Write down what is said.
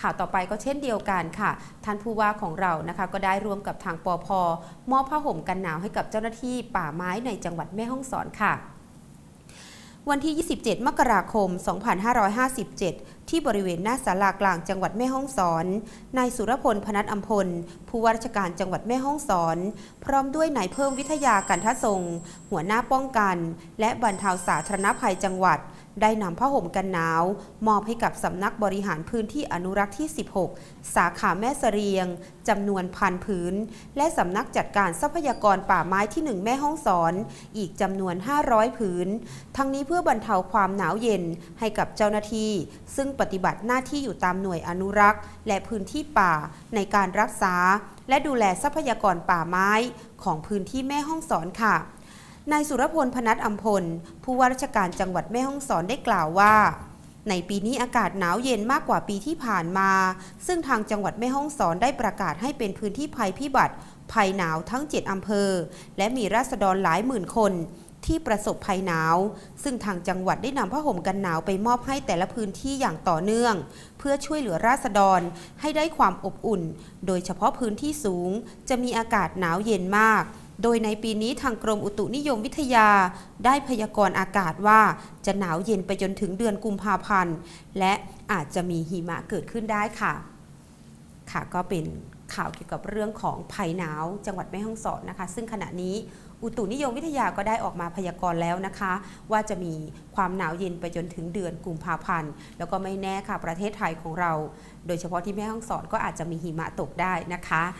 ข่าวต่อไปก็เช่นเดียวกันค่ะ ท่านผู้ว่าของเรานะคะ ก็ได้ร่วมกับทางปอพมอบผ้าห่มกันหนาวให้กับเจ้าหน้าที่ป่าไม้ในจังหวัดแม่ฮ่องสอนค่ะวันที่ 27 มกราคม 2557 ที่บริเวณหน้าศาลากลางจังหวัดแม่ฮ่องสอน นายสุรพลพนัทอัมพล ผู้ว่าราชการจังหวัดแม่ฮ่องสอน พร้อมด้วยนายเพิ่มวิทยากันททรงหัวหน้าป้องกัน และบรรเทาสาธารณภัยจังหวัด ได้นำผ้าห่มกันหนาว มอบให้กับสำนักบริหารพื้นที่อนุรักษ์ที่ 16 สาขาแม่เสรียงจำนวนพันผืน และสำนักจัดการทรัพยากรป่าไม้ที่ 1 แม่ห้องสอน อีกจำนวน 500 ผืน ทั้งนี้เพื่อบรรเทาความหนาวเย็นให้กับเจ้าหน้าที่ ซึ่งปฏิบัติหน้าที่อยู่ตามหน่วยอนุรักษ์ และพื้นที่ป่าในการรักษา และดูแลทรัพยากรป่าไม้ของพื้นที่แม่ห้องสอนค่ะ นายสุรพลพนัทอัมพล ผู้ว่าราชการจังหวัดแม่ฮ่องสอนได้กล่าวว่า ในปีนี้อากาศหนาวเย็นมากกว่าปีที่ผ่านมา ซึ่งทางจังหวัดแม่ฮ่องสอนได้ประกาศให้เป็นพื้นที่ภัยพิบัติ ภัยหนาวทั้ง 7 อำเภอ และมีราษฎรหลายหมื่นคนที่ประสบภัยหนาว ซึ่งทางจังหวัดได้นำผ้าห่มกันหนาวไปมอบให้แต่ละพื้นที่อย่างต่อเนื่อง เพื่อช่วยเหลือราษฎรให้ได้ความอบอุ่น โดยเฉพาะพื้นที่สูง จะมีอากาศหนาวเย็นมาก โดยในปีนี้ทางกรมอุตุนิยมวิทยา ได้พยากรณ์อากาศว่าจะหนาวเย็นไปจนถึงเดือนกุมภาพันธ์ และอาจจะมีหิมะเกิดขึ้นได้ค่ะ ค่ะก็เป็นข่าวเกี่ยวกับเรื่องของภัยหนาวจังหวัดแม่ฮ่องสอนนะคะ ซึ่งขณะนี้อุตุนิยมวิทยาก็ได้ออกมาพยากรณ์แล้วนะคะ ว่าจะมีความหนาวเย็นไปจนถึงเดือนกุมภาพันธ์ แล้วก็ไม่แน่ค่ะประเทศไทยของเรา โดยเฉพาะที่แม่ฮ่องสอนก็อาจจะมีหิมะตกได้นะคะ